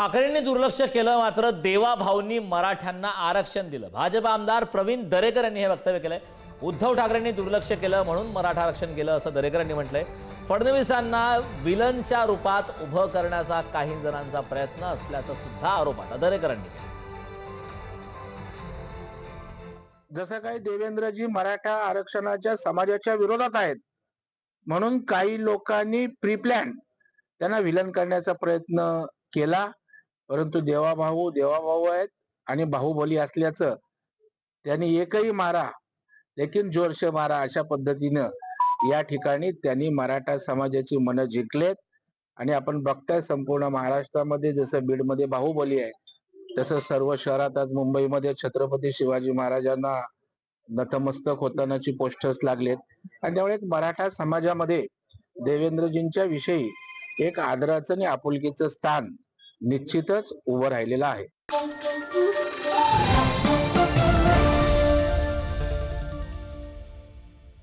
ठाकरेंनी दुर्लक्ष केलं मात्र देवाभाऊंनी मराठ्यांना आरक्षण दिलं. भाजप आमदार प्रवीण दरेकर यांनी हे वक्तव्य केलंय. उद्धव ठाकरेंनी दुर्लक्ष केलं म्हणून मराठा आरक्षण केलं असं दरेकरांनी म्हटलंय. फडणवीसांना विलनच्या रूपात उभं करण्याचा काही जणांचा प्रयत्न असल्याचा सुद्धा आरोप आता दरेकरांनी जसं काही देवेंद्रजी मराठा आरक्षणाच्या समाजाच्या विरोधात आहेत म्हणून काही लोकांनी प्री प्लॅन त्यांना विलन करण्याचा प्रयत्न केला. परंतु देवाभाऊ देवाभाऊ आहेत आणि बाहुबली असल्याचं त्यांनी एकही मारा लेकिन जोरशे मारा अशा पद्धतीनं या ठिकाणी त्यांनी मराठा समाजाची मनं जिंकलेत. आणि आपण बघताय संपूर्ण महाराष्ट्रामध्ये जसं बीडमध्ये बाहुबली आहे तसं सर्व शहरात आज मुंबईमध्ये छत्रपती शिवाजी महाराजांना नतमस्तक होतानाची पोस्टर्स लागलेत. आणि त्यामुळे एक मराठा समाजामध्ये देवेंद्रजींच्या विषयी एक आदराचं आणि आपुलकीचं स्थान निश्चितच उभं राहिलेलं आहे.